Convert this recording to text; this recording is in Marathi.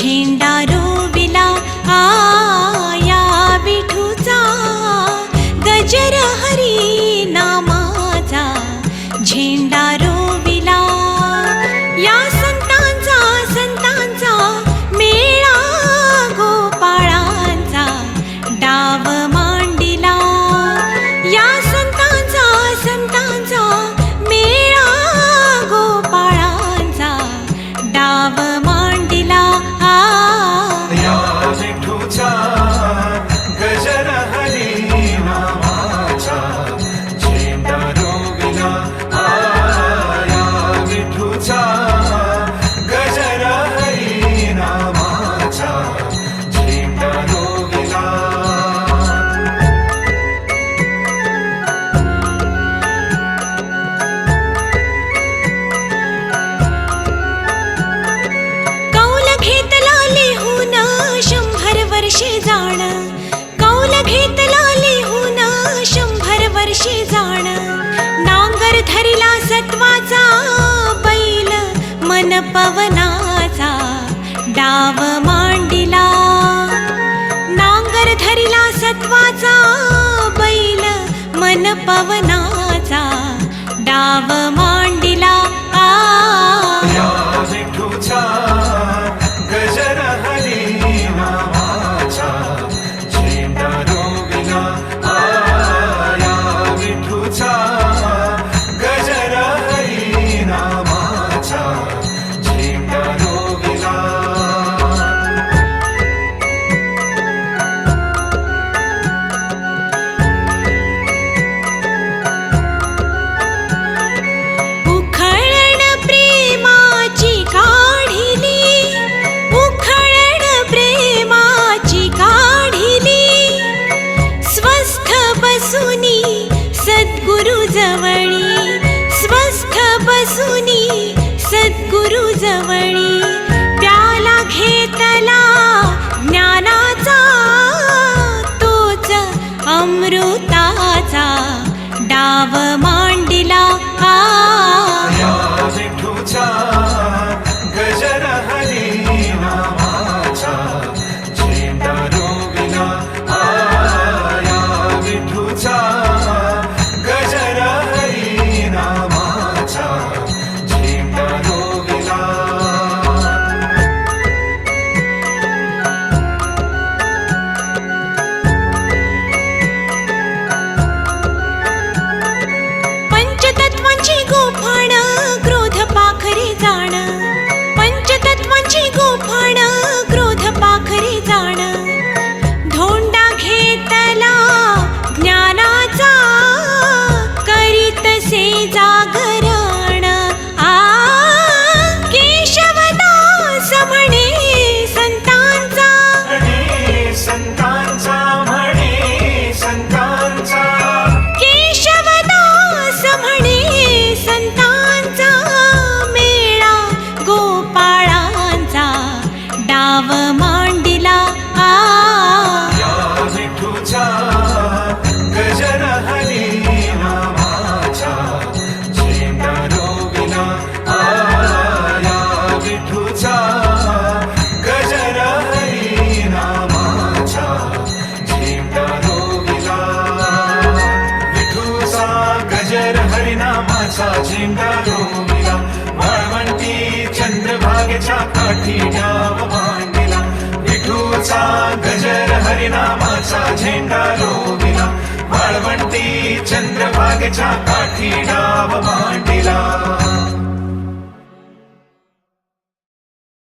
झेंडा पवनाचा डाव मांडिला. नांगर धरिला सत्वाचा बैल मन पवनाचा डाव ரமணி काठी डाव मांडिला. विठूचा गजर हरिनामाचा झेंडा रोविला. वाळवंटी चंद्रभागेच्या काठी डाव मांडिला.